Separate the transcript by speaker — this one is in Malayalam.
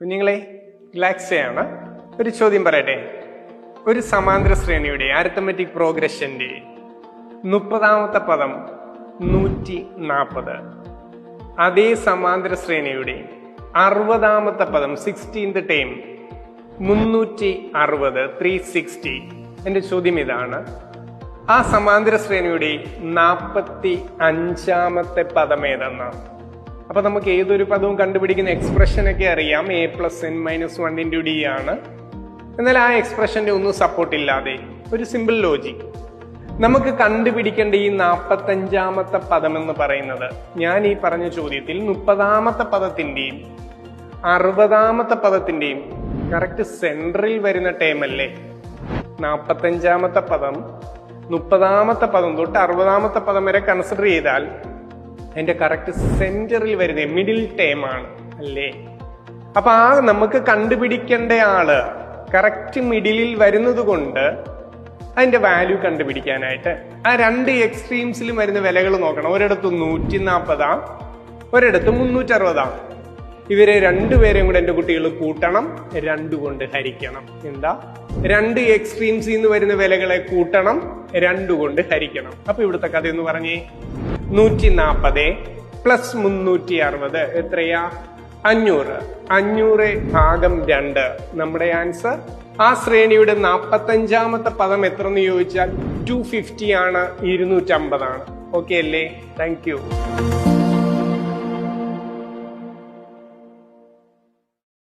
Speaker 1: കുഞ്ഞുങ്ങളെ ഗ്ലാക്സയാണ്. ഒരു ചോദ്യം പറയട്ടെ? ഒരു സമാന്തര ശ്രേണിയുടെ അരിത്തമെറ്റിക് പ്രോഗ്രഷന്റെ മുപ്പതാമത്തെ പദം നൂറ്റി നാൽപ്പത് അതേ സമാന്തര ശ്രേണിയുടെ അറുപതാമത്തെ പദം സിക്സ്റ്റീൻത് ടൈം മുന്നൂറ്റി അറുപത് ത്രീ സിക്സ്റ്റി എന്റെ ചോദ്യം ഇതാണ്. ആ സമാന്തര ശ്രേണിയുടെ നാൽപ്പത്തി അഞ്ചാമത്തെ പദം ഏതെന്നാണ് അപ്പൊ നമുക്ക് ഏതൊരു പദവും കണ്ടുപിടിക്കുന്ന എക്സ്പ്രഷൻ ഒക്കെ അറിയാം. A plus N minus one into D ആണ്. എന്നാൽ ആ എക്സ്പ്രഷന്റെ ഒന്നും സപ്പോർട്ട് ഇല്ലാതെ ഒരു സിമ്പിൾ ലോജിക് നമുക്ക് കണ്ടുപിടിക്കേണ്ട ഈ നാൽപ്പത്തഞ്ചാമത്തെ പദം എന്ന് പറയുന്നത് ഞാൻ ഈ പറഞ്ഞ ചോദ്യത്തിൽ മുപ്പതാമത്തെ പദത്തിന്റെയും അറുപതാമത്തെ പദത്തിന്റെയും കറക്റ്റ് സെൻട്രൽ വരുന്ന ടേം അല്ലേ? നാൽപ്പത്തഞ്ചാമത്തെ പദം മുപ്പതാമത്തെ പദം തൊട്ട് അറുപതാമത്തെ പദം വരെ കൺസിഡർ ചെയ്താൽ അതിന്റെ കറക്റ്റ് സെന്ററിൽ വരുന്നത് മിഡിൽ ടേം ആണ് അല്ലേ? അപ്പൊ ആ നമുക്ക് കണ്ടുപിടിക്കേണ്ട ആൾ കറക്റ്റ് മിഡിലിൽ വരുന്നത് കൊണ്ട് അതിന്റെ വാല്യൂ കണ്ടുപിടിക്കാനായിട്ട് ആ രണ്ട് എക്സ്ട്രീംസിലും വരുന്ന വിലകൾ നോക്കണം. ഒരിടത്ത് നൂറ്റി നാൽപ്പതാം ഒരിടത്ത് മുന്നൂറ്റി അറുപതാം ഇവരെ രണ്ടുപേരെയും കൂടെ എന്റെ കുട്ടികൾ കൂട്ടണം രണ്ടു കൊണ്ട് ഹരിക്കണം. എന്താ? രണ്ട് എക്സ്ട്രീംസിൽ നിന്ന് വരുന്ന വിലകളെ കൂട്ടണം രണ്ടു കൊണ്ട് ഹരിക്കണം. അപ്പൊ ഇവിടുത്തെ കഥ എന്ന് പറഞ്ഞേ. നൂറ്റി നാൽപ്പത് പ്ലസ് മുന്നൂറ്റി അറുപത് എത്രയാ? അഞ്ഞൂറ്. അഞ്ഞൂറ് ഭാഗം രണ്ട്. നമ്മുടെ ആൻസർ? ആ ശ്രേണിയുടെ നാൽപ്പത്തഞ്ചാമത്തെ പദം എത്ര എന്ന് ചോദിച്ചാൽ ടു ഫിഫ്റ്റി ആണ് ഇരുന്നൂറ്റമ്പതാണ്. ഓക്കെ അല്ലേ? Thank you